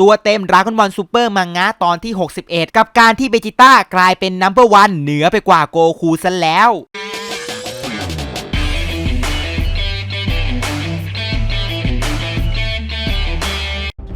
ตัวเต็มดราก้อนบอลซูเปอร์มังงะตอนที่ 61 กับการที่เบจิต้ากลายเป็นนัมเบอร์วันเหนือไปกว่าโกคูซะแล้ว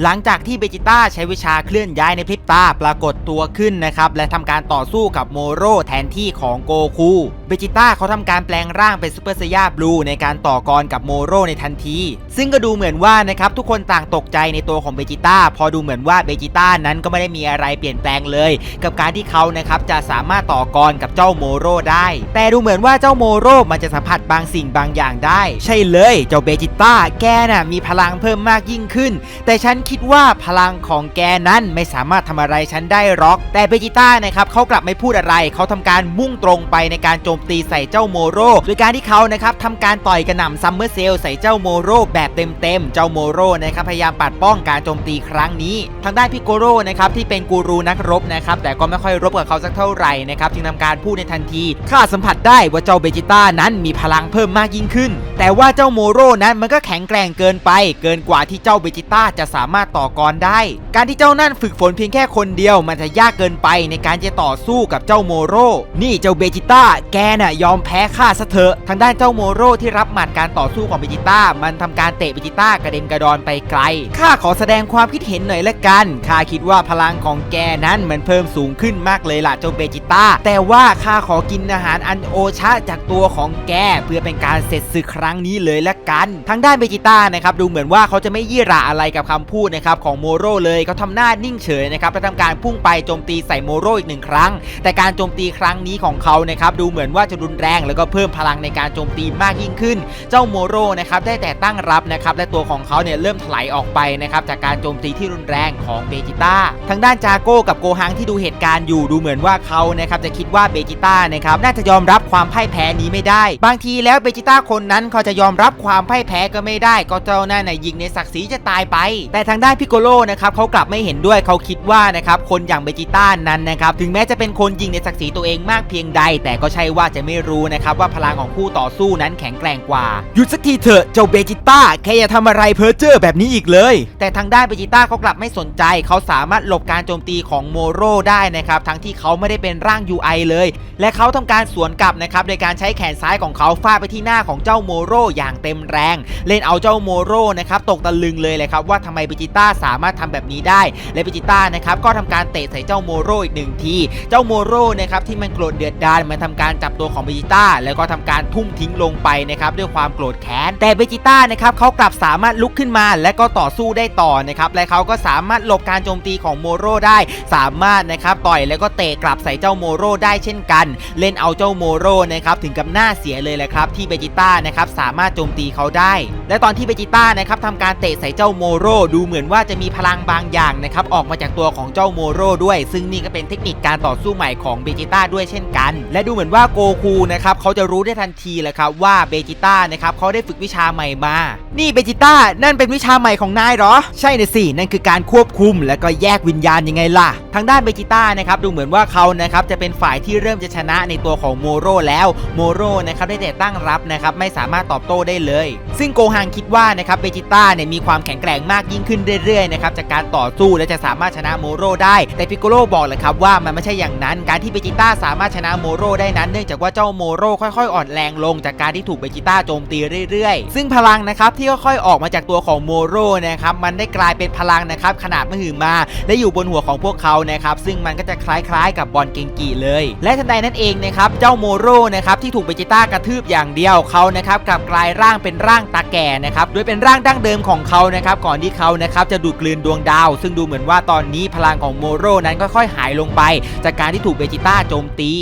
หลังจากที่เบจิต้าใช้วิชาเคลื่อนย้ายในพริบตาปรากฏตัวขึ้นนะครับ และทำการต่อสู้กับโมโรแทนที่ของโกคู เบจิต้าเขาทำการแปลงร่างเป็นซูเปอร์ไซยาบลูในการต่อกรกับโมโรในทันที ซึ่งก็ดูเหมือนว่านะครับทุกคนต่างตกใจในตัวของเบจิต้าพอดูเหมือนว่าเบจิต้านั้นก็ไม่ได้มีอะไรเปลี่ยนแปลงเลย กับการที่เขานะครับจะสามารถต่อกรกับเจ้าโมโรได้ แต่ดูเหมือนว่าเจ้าโมโรมันจะสัมผัสบางสิ่งบางอย่างได้ ใช่เลย เจ้าเบจิต้าแกน่ะมีพลังเพิ่มมากยิ่งขึ้น แต่ฉันคิดว่าพลังของแกนั้นไม่สามารถทำอะไรฉันได้หรอก แต่เบจิต้านะครับเขากลับไม่พูดอะไร เขาทำการมุ่งตรงไปในการโจมตีใส่เจ้าโมโรโดยการที่เขานะครับทำการต่อยกระหน่ำซัมเมอร์เซลใส่เจ้าโมโรแบบเต็มๆ เจ้าโมโรนะครับพยายามปัดป้องการโจมตีครั้งนี้ ทางด้านพิโกโรนะครับที่เป็นกูรูนักรบนะครับแต่ก็ไม่ค่อยรบกับเขาสักเท่าไหร่นะครับจึงทำการพูดในทันที ข้าสัมผัสได้ว่าเจ้าเบจิต้านั้นมีพลังเพิ่มมากยิ่งขึ้น แต่ว่าเจ้าโมโรนั้นมันก็แข็งแกร่งเกินไป เกินกว่าที่เจ้าเบจิต้าจะสามารถต่อกรได้ การที่เจ้านั่นฝึกฝนเพียงแค่คนเดียว มันจะยากเกินไปในการจะต่อสู้กับเจ้าโมโร นี่เจ้าเบจิต้าแกน่ะยอมแพ้ข้าซะเถอะทางด้านเจ้าโมโรที่รับหมัดการต่อสู้ของเบจิต้ามันทำการเตะเบจิต้ากระเด็นกระดอนไปไกลข้าขอแสดงความคิดเห็นหน่อยละกันข้าคิดว่าพลังของแกนั้นมันเพิ่มสูงขึ้นมากเลยล่ะเจ้าเบจิต้าแต่ว่าข้าขอกินอาหารอันโอชะจากตัวของแกเพื่อเป็นการเสร็จศึกครั้งนี้เลยละกัน ทางด้านเบจิต้านะครับดูเหมือนว่าเขาจะไม่ยี่ระอะไรกับคำพูดนะครับของโมโรเลยเขาทำหน้านิ่งเฉยนะครับและทำการพุ่งไปโจมตีใส่โมโรอีกหนึ่งครั้ง แต่การโจมตีครั้งนี้ของเขานะครับดูเหมือนว่าจะรุนแรง แล้วก็เพิ่มพลังในการโจมตีมากยิ่งขึ้น เจ้าโมโรนะครับได้แต่ตั้งรับนะครับและตัวของเขาเนี่ยเริ่มถลายออกไปนะครับจากการโจมตีที่รุนแรงของเบจิต้าทางด้านจาโก้กับโกฮังที่ดูเหตุการณ์อยู่ดูเหมือนว่าเขานะครับจะคิดว่าเบจิต้านะครับน่าจะยอมรับความพ่ายแพ้นี้ไม่ได้ บางทีแล้วเบจิต้าคนนั้นเขาจะยอมรับความพ่ายแพ้ก็ไม่ได้ ก็เจ้านั่นน่ะยิงในศักดิ์ศรีจะตายไป แต่ทางด้านพิโกโลนะครับเขากลับไม่เห็นด้วยเขาคิดว่านะครับคนอย่างเบจิต้านั้นนะครับถึงแม้จะเป็นคนยิงในศักดิ์ศรีตัวเองมากเพียงใด แต่ก็ใช่ว่าจะไม่รู้นะครับว่าพลังของคู่ต่อสู้นั้นแข็งแกร่งกว่า หยุดสักทีเถอะเจ้าเบจิต้าแค่อย่าทำอะไรเพ้อเจ้อแบบนี้อีกเลย แต่ทางด้านเบจิต้าเขากลับไม่สนใจ เขาสามารถหลบการโจมตีของโมโรได้นะครับทั้งที่เขาไม่ได้เป็นร่าง UI เลย และเขาทำการสวนกลับนะครับโดยการใช้แขนซ้ายของเขาฟาดไปที่หน้าของเจ้าโมโรอย่างเต็มแรง เล่นเอาเจ้าโมโรนะครับตกตะลึงเลยเลยครับว่าทำไมเบจิจิต้าสามารถทำแบบนี้ได้ และเบจิต้านะครับก็ทำการเตะใส่เจ้าโมโรอีกหนึ่งที เจ้าโมโรนะครับที่มันโกรธเดือดดาลมันทำการจับตัวของเบจิต้าแล้วก็ทำการทุ่มทิ้งลงไปนะครับด้วยความโกรธแค้น แต่เบจิต้านะครับเขากลับสามารถลุกขึ้นมา และก็ต่อสู้ได้ต่อนะครับและเขาก็สามารถหลบการโจมตีของโมโรได้ สามารถนะครับต่อยแล้วก็เตะกลับใส่เจ้าโมโรได้เช่นกัน เล่นเอาเจ้าโมโรนะครับถึงกับหน้าเสียเลยแหละครับที่เบจิต้านะครับสามารถโจมตีเขาได้ และตอนที่เบจิต้านะครับทำการเตะใส่เจ้าโมโรดูเหมือนว่าจะมีพลังบางอย่างนะครับออกมาจากตัวของเจ้าโมโรด้วย ซึ่งนี่ก็เป็นเทคนิคการต่อสู้ใหม่ของเบจิต้าด้วยเช่นกัน และดูเหมือนว่าโกคูนะครับเขาจะรู้ได้ทันทีแหละครับว่าเบจิต้านะครับเขาได้ฝึกวิชาใหม่มา นี่เบจิต้านั่นเป็นวิชาใหม่ของนายเหรอ ใช่นะสิ นั่นคือการควบคุม และก็แยกวิญญาณยังไงล่ะ ทางด้านเบจิต้านะครับดูเหมือนว่าเขานะครับจะเป็นฝ่ายที่เริ่มจะชนะในตัวของโมโรแล้วโมโรนะครับได้แต่ตั้งรับนะครับไม่สามารถตอบโต้ได้เลย ซึ่งโกฮังคิดว่านะครับเบจิต้าเนี่ยมีความแข็งแกร่งมากยิ่งขึ้นเรื่อยๆนะครับจากการต่อสู้และจะสามารถชนะโมโรได้แต่พิโกโลบอกเลยครับว่ามันไม่ใช่อย่างนั้น การที่เบจิต้าสามารถชนะโมโรได้นั้น เนื่องจากว่าเจ้าโมโรค่อยๆ อ่อนแรงลงจากการที่ถูกเบจิต้าโจมตีเรื่อยๆ ซึ่งพลังนะครับที่ค่อยๆออกมาจากตัวของโมโรนะครับมันได้กลายเป็นพลังนะครับขนาดมหึมาและอยู่บนหัวของพวกเขานะครับซึ่งมันก็จะคล้ายๆ กับบอลเกงกีเลย และทันใดนั้นเองนะครับเจ้าโมโรนะครับที่ถูกเบจิต้ากระทืบอย่างเดียวเขานะครับกลับกลายร่างเป็นร่างตาแก่นะครับโดยเป็นร่างดั้งเดิมของเขานะครับก่อนที่เขานะครับจะดูดกลืนดวงดาว ซึ่งดูเหมือนว่าตอนนี้พลังของโมโรนั้นค่อยๆหายลงไป จากการที่ถูกเบจิต้าโจมตี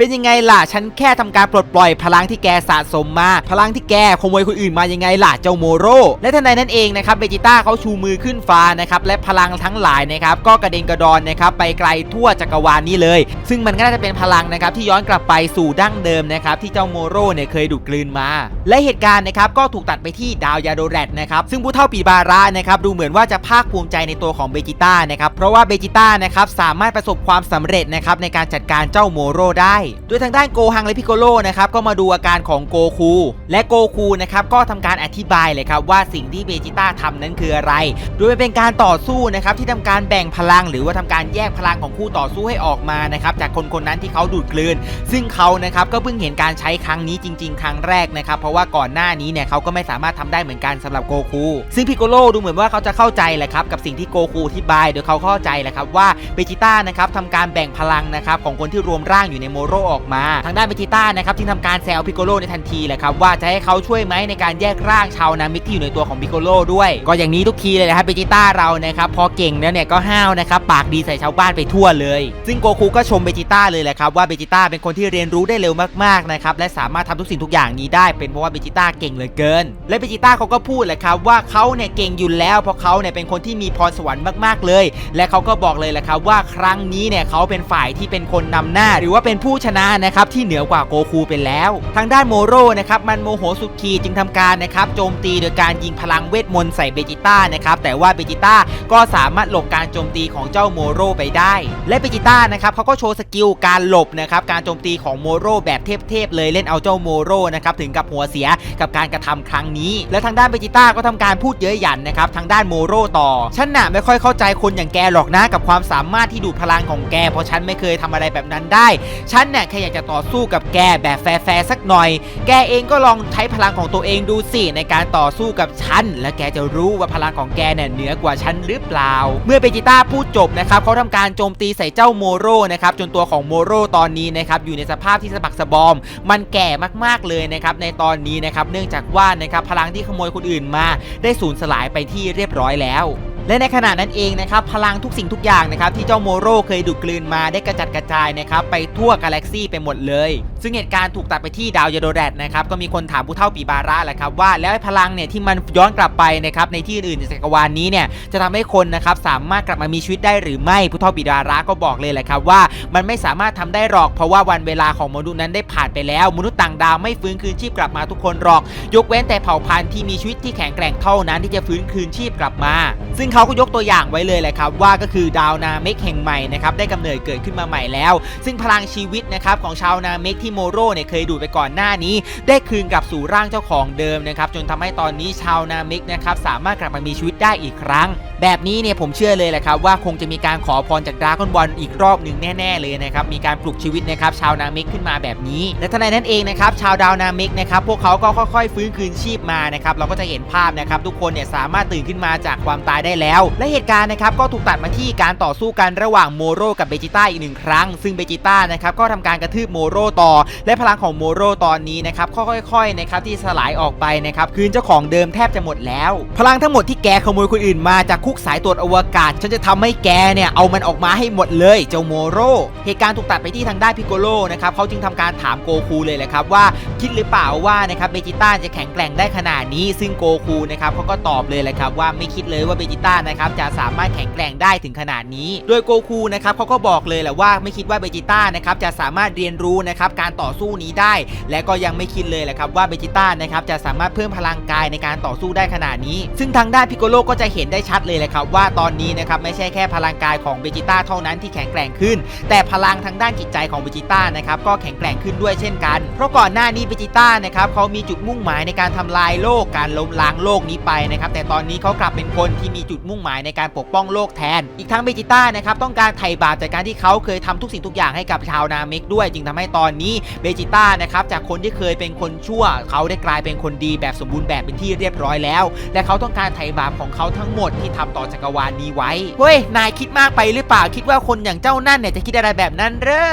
เป็นยังไงล่ะ ฉันแค่ทำการปลดปล่อยพลังที่แกสะสมมา พลังที่แกขโมยคนอื่นมายังไงล่ะเจ้าโมโร และทันใดนั้นเองนะครับเบจิต้าเขาชูมือขึ้นฟ้านะครับและพลังทั้งหลายนะครับก็กระเด็นกระดอนนะครับไปไกลทั่วจักรวาลนี้เลย ซึ่งมันก็น่าจะเป็นพลังนะครับที่ย้อนกลับไปสู่ดั้งเดิมนะครับที่เจ้าโมโรเนี่ยเคยดูดกลืนมา และเหตุการณ์นะครับก็ถูกตัดไปที่ดาวยาโดแรดนะครับซึ่งผู้เท่าปีบาระนะครับดูเหมือนว่าจะภาคภูมิใจในตัวของเบจิต้านะครับเพราะว่าเบจิต้านะครับสามารถประสบความสำเร็จนะครับในการจัดการเจ้าโมโรได้โดยทางด้านโกฮังและพิโกโลนะครับก็มาดูอาการของโกคูและโกคูนะครับก็ทำการอธิบายเลยครับว่าสิ่งที่เบจิต้าทำนั้นคืออะไร โดยเป็นการต่อสู้นะครับที่ทำการแบ่งพลัง หรือว่าทำการแยกพลังของคู่ต่อสู้ให้ออกมานะครับจากคนคนนั้นที่เขาดูดกลืน ซึ่งเขานะครับก็เพิ่งเห็นการใช้ครั้งนี้จริง ๆ ครั้งแรกนะครับเพราะว่าก่อนหน้านี้เนี่ยเขาก็ไม่สามารถทำได้เหมือนกันสำหรับโกคูซึ่งพิโกโลดูเหมือนว่าเขาจะเข้าใจแหละครับกับสิ่งที่โกคูอธิบายโดยเขาเข้าใจแหละครับว่าเบจิต้านะครับทำการแบ่งพลังนะครับของคนที่รวมร่างอยู่ในโมโรออกมา ทางด้านเบจิต้านะครับจึงทำการแซวพิโกโลในทันทีแหละครับว่าจะให้เขาช่วยไหมในการแยกร่างชาวนามิกที่อยู่ในตัวของพิโกโลด้วย ก็อย่างนี้ทุกทีเลยนะครับเบจิต้าเรานะครับพอเก่งแล้วเนี่ยก็ห้าวนะครับปากดีใส่ชาวบ้านไปทั่วเลย ซึ่งโกคูก็ชมเบจิต้าเลยแหละครับว่าเบจิต้าเป็นคนที่เรียนรู้ได้เร็วมากๆนะครับและสามารถทำทุกสิ่งทุกอย่างนี้ได้เป็นเพราะว่าเบจิต้าเก่งเหลือเกิน และเบจิต้าเขาก็พูดแหละครับว่าเขาเนี่ยเก่งอยู่แล้วเพราะเขาเนี่ยเป็นคนที่มีพรสวรรค์มากๆเลย และเขาก็บอกเลยแหละครับว่าครั้งนี้เนี่ยเขาเป็นฝ่ายที่เป็นคนนำหน้า หรือว่าเป็นผู้ชนะนะครับที่เหนือกว่าโกคูไปแล้ว ทางด้านโมโรนะครับมันโมโหสุดขีดจึงทำการนะครับโจมตีโดยการยิงพลังเวทมนต์ใส่เบจิต้านะครับแต่ว่าเบจิต้าก็สามารถหลบการโจมตีของเจ้าโมโรไปได้ และเบจิต้านะครับเขาก็โชว์สกิลการหลบนะครับการโจมตีของโมโรแบบเทพๆเลยเล่นเอาเจ้าโมโรนะครับถึงกับหัวเสียกับการกระทำครั้งนี้ และทางด้านเบจิต้าก็ทำการพูดเย้ยหยันนะครับทางด้านโมโรต่อฉันน่ะไม่ค่อยเข้าใจคนอย่างแกหรอกนะกับความสามารถที่ดูดพลังของแก เพราะฉันไม่เคยทำอะไรแบบนั้นได้ฉันเนี่ยแค่อยากจะต่อสู้กับแกแบบแฟร์ๆสักหน่อย แกเองก็ลองใช้พลังของตัวเองดูสิในการต่อสู้กับฉัน และแกจะรู้ว่าพลังของแกเนี่ยเหนือกว่าฉันหรือเปล่า เมื่อเบจิต้าพูดจบนะครับเขาทำการโจมตีใส่เจ้าโมโรนะครับจนตัวของโมโรตอนนี้นะครับอยู่ในสภาพที่สะบักสะบอม มันแก่มากๆเลยนะครับในตอนนี้นะครับเนื่องจากว่านะครับพลังที่ขโมยคนอื่นมา ได้สูญสลายไปที่เรียบร้อยแล้ว และในขณะนั้นเองนะครับพลังทุกสิ่งทุกอย่างนะครับที่เจ้าโมโรเคยดูดกลืนมาได้กระจัดกระจายนะครับไปทั่วกาแล็กซี่ไปหมดเลยซึ่งเหตุการณ์ถูกตัดไปที่ดาวยาโดแรดนะครับก็มีคนถามผู้เฒ่าปีบาระแหละครับว่าแล้วพลังเนี่ยที่มันย้อนกลับไปนะครับในที่อื่นในจักรวาลนี้เนี่ยจะทำให้คนนะครับสามารถกลับมามีชีวิตได้หรือไม่ผู้เฒ่าปีบาระก็บอกเลยแหละครับว่ามันไม่สามารถทำได้หรอกเพราะว่าวันเวลาของมนุษย์นั้นได้ผ่านไปแล้ว มนุษย์ต่างดาวไม่ฟื้นคืนชีพกลับมาทุกคนหรอก ยกเว้นแต่เผ่าพันธุ์ที่มีชีวิตที่แข็งแกร่งเท่านั้นที่จะฟื้นคืนชีพกลับมา ซึ่งเขาก็ยกตัวอย่างไว้เลยแหละครับว่าก็คือดาวนาเมกแห่งใหม่นะครับได้กำเนิดเกิดขึ้นมาใหม่แล้ว ซึ่งพลังชีวิตนะครับของชาวนาเมกทีโมโรเนี่ยเคยดูดไปก่อนหน้านี้ ได้คืนกลับสู่ร่างเจ้าของเดิมนะครับจนทำให้ตอนนี้ชาวนาเมกนะครับสามารถกลับมามีชีวิตได้อีกครั้ง แบบนี้เนี่ยผมเชื่อเลยแหละครับว่าคงจะมีการขอพรจากดราก้อนบอลอีกรอบหนึ่งแน่ๆเลยนะครับมีการปลุกชีวิตนะครับชาวนาเมกขึ้นมาแบบนี้ และทนใดนั้นเองนะครับชาวดาวนาเมกนะครับพวกเขาก็ค่อยๆ ฟื้นคืนชีพมานะครับเราก็จะเห็นภาพนะครับทุกคนเนี่ยสามารถตื่นขึ้นมาจากความตายได้แล้ว และเหตุการณ์นะครับก็ถูกตัดมาที่การต่อสู้กันระหว่างโมโรกับเบจิต้าอีกหนึ่งครั้ง ซึ่งเบจิต้านะครับก็ทำการกระทืบโมโรต่อและพลังของโมโรตอนนี้นะครับค่อยๆนะครับที่สลายออกไปนะครับคืนเจ้าของเดิมแทบจะหมดแล้ว พลังทั้งหมดที่แกขโมยคนอื่นมาจากคุกสายตรวจอวกาศ ฉันจะทำให้แกเนี่ยเอามันออกมาให้หมดเลยเจ้าโมโรเหตุการณ์ถูกตัดไปที่ทางด้านพิโกโลนะครับเขาจึงทำการถามโกคูเลยแหละครับว่าคิดหรือเปล่าว่านะครับเบจิต้าจะแข็งแกร่งได้ขนาดนี้ ซึ่งโกคูนะครับเขาก็ตอบเลยแหละครับว่าไม่คิดเลยว่าเบจิต้านะครับจะสามารถแข็งแกร่งได้ถึงขนาดนี้ โดยโกคูนะครับเขาก็บอกเลยแหละว่าไม่คิดว่าเบจิต้านะครับจะสามารถเรียนรู้นะครับการการต่อสู้นี้ได้ และก็ยังไม่คิดเลยแหละครับว่าเบจิต้านะครับจะสามารถเพิ่มพลังกายในการต่อสู้ได้ขนาดนี้ ซึ่งทางด้านพิโกโลก็จะเห็นได้ชัดเลยแหละครับว่าตอนนี้นะครับไม่ใช่แค่พลังกายของเบจิต้าเท่านั้นที่แข็งแกร่งขึ้น แต่พลังทางด้านจิตใจของเบจิต้านะครับก็แข็งแกร่งขึ้นด้วยเช่นกัน เพราะก่อนหน้านี้เบจิต้านะครับเขามีจุดมุ่งหมายในการทำลายโลกการล้มล้างโลกนี้ไปนะครับแต่ตอนนี้เขากลับเป็นคนที่มีจุดมุ่งหมายในการปกป้องโลกแทน อีกทั้งเบจิต้านะครับต้องการไถ่บาปจากการที่เขาเคยทำทุกสิ่งทุกอย่างให้กับชาวนาเมกด้วย จึงทำให้ตอนนี้เบจิต้านะครับจากคนที่เคยเป็นคนชั่ว เขาได้กลายเป็นคนดีแบบสมบูรณ์แบบเป็นที่เรียบร้อยแล้ว และเขาต้องการไถ่บาปของเขาทั้งหมดที่ทำต่อจักรวาลนี้ไว้เฮ้ยนายคิดมากไปหรือเปล่าคิดว่าคนอย่างเจ้านั่นเนี่ยจะคิดอะไรแบบนั้นเหรอ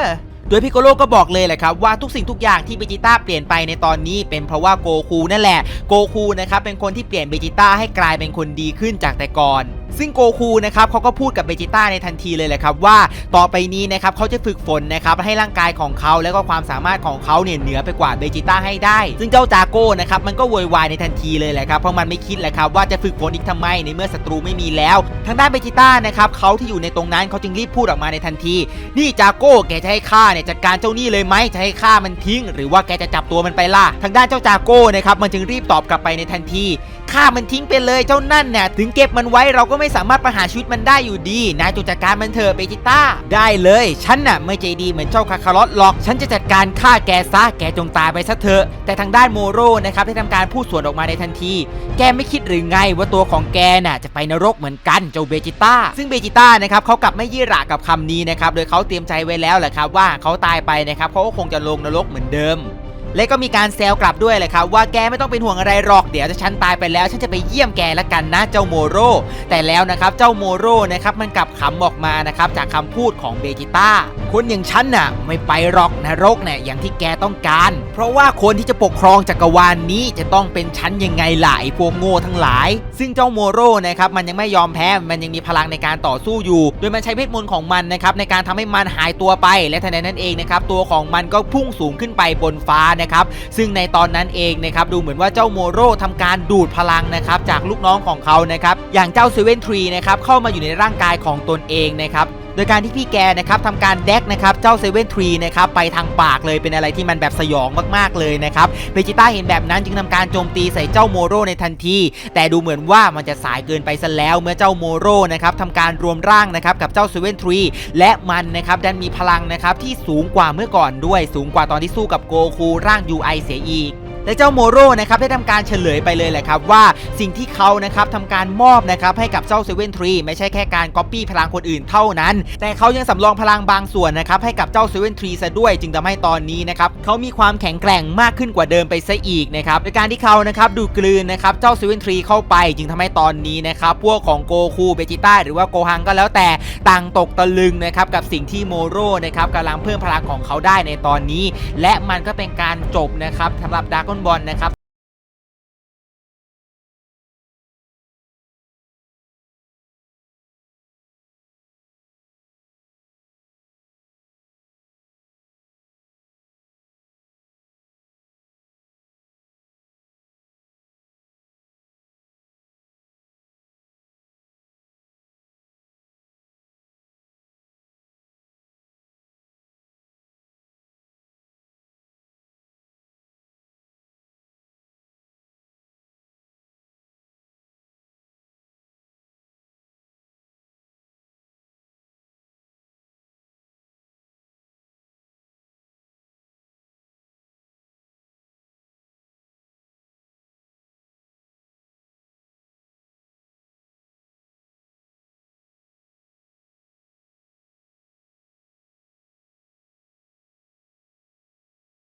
โดยพิโกโลก็บอกเลยแหละครับว่าทุกสิ่งทุกอย่างที่เบจิต้าเปลี่ยนไปในตอนนี้เป็นเพราะว่าโกคูนั่นแหละ โกคูนะครับเป็นคนที่เปลี่ยนเบจิต้าให้กลายเป็นคนดีขึ้นจากแต่ก่อน ซึ่งโกคูนะครับเขาก็พูดกับเบจิต้าในทันทีเลยแหละครับว่าต่อไปนี้นะครับเขาจะฝึกฝนนะครับให้ร่างกายของเขาและก็ความสามารถของเขาเนี่ยเหนือไปกว่าเบจิต้าให้ได้ ซึ่งเจ้าจากโก้นะครับมันก็โวยวายในทันทีเลยแหละครับเพราะมันไม่คิดแหละครับว่าจะฝึกฝนอีกทำไมในเมื่อศัตรูไม่มีแล้ว ทางด้านเบจิต้านะครับเขาที่อยู่ในตรงนั้นเขาจึงรีบพูดออกมาในทันที นี่จากโก้แกจะให้ข้าเนี่ยจัดการเจ้านี่เลยไหมจะให้ข้ามันทิ้ง หรือว่าแกจะจับตัวมันไปล่ะทางด้านเจ้าจากโก้นะครับมันจึงรีบตอบกลับไปในทันที ฆ่ามันทิ้งไปเลยเจ้านั่นเนี่ยถึงเก็บมันไว้เราก็ไม่สามารถประหารชีวิตมันได้อยู่ดี นายจงจัดการมันเถอะเบจิต้า ได้เลย ฉันน่ะไม่ใจดีเหมือนเจ้าคาคารอตหรอก ฉันจะจัดการฆ่าแกซะ แกจงตายไปซะเถอะ แต่ทางด้านโมโรนะครับได้ทำการพูดสวนออกมาในทันที แกไม่คิดหรือไงว่าตัวของแกน่ะจะไปนรกเหมือนกันเจ้าเบจิต้า ซึ่งเบจิต้านะครับเขากลับไม่ยี่ระกับคำนี้นะครับ โดยเขาเตรียมใจไว้แล้วแหละครับว่าเขาตายไปนะครับเขาก็คงจะลงนรกเหมือนเดิม และก็มีการแซวกลับด้วยเลยครับว่าแกไม่ต้องเป็นห่วงอะไรหรอกเดี๋ยวถ้าฉันตายไปแล้วฉันจะไปเยี่ยมแกละกันนะเจ้าโมโรแต่แล้วนะครับเจ้าโมโรนะครับมันกลับขำออกมานะครับจากคำพูดของเบจิต้าคนอย่างฉันน่ะไม่ไปหรอกนรกเนี่ยอย่างที่แกต้องการ เพราะว่าคนที่จะปกครองจักรวาลนนี้จะต้องเป็นฉันยังไงล่ะไอ้พวกโง่ทั้งหลาย ซึ่งเจ้าโมโรนะครับมันยังไม่ยอมแพ้มันยังมีพลังในการต่อสู้อยู่ โดยมันใช้เวทมนต์ของมันนะครับในการทำให้มันหายตัวไป และทันใดนั้นเองนะครับตัวของมันก็พุ่งสูงขึ้นไปบนฟ้านะครับ ซึ่งในตอนนั้นเองนะครับดูเหมือนว่าเจ้าโมโรทำการดูดพลังนะครับจากลูกน้องของเขานะครับอย่างเจ้าเซเว่นทรีนะครับเข้ามาอยู่ในร่างกายของตนเองนะครับ โดยการที่พี่แกนะครับทำการแดกนะครับเจ้าเซเว่นทรีนะครับไปทางปากเลยเป็นอะไรที่มันแบบสยองมากๆเลยนะครับเบจิต้าเห็นแบบนั้นจึงทำการโจมตีใส่เจ้าโมโรในทันที แต่ดูเหมือนว่ามันจะสายเกินไปซะแล้วเมื่อเจ้าโมโรนะครับทำการรวมร่างนะครับกับเจ้าเซเว่นทรีและมันนะครับดันมีพลังนะครับที่สูงกว่าเมื่อก่อนด้วยสูงกว่าตอนที่สู้กับโกคูร่าง UI เสียอีก และเจ้าโมโรนะครับได้ทำการเฉลยไปเลยแหละครับว่าสิ่งที่เขานะครับทำการมอบนะครับให้กับเจ้าเซเว่นทรีไม่ใช่แค่การก๊อปปี้พลังคนอื่นเท่านั้น แต่เขายังสำรองพลังบางส่วนนะครับให้กับเจ้าเซเว่นทรีซะด้วย จึงทำให้ตอนนี้นะครับเขามีความแข็งแกร่งมากขึ้นกว่าเดิมไปซะอีกนะครับโดยการที่เขานะครับดูกลืนนะครับเจ้าเซเว่นทรีเข้าไป จึงทำให้ตอนนี้นะครับพวกของโกคูเบจิต้าหรือว่าโกฮังก็แล้วแต่ต่างตกตะลึงนะครับกับสิ่งที่โมโรนะครับกำลังเพิ่มพลังของเขาได้ในตอนนี้ และมันก็เป็นการจบนะครับสำหรับดากนบอลนะครับ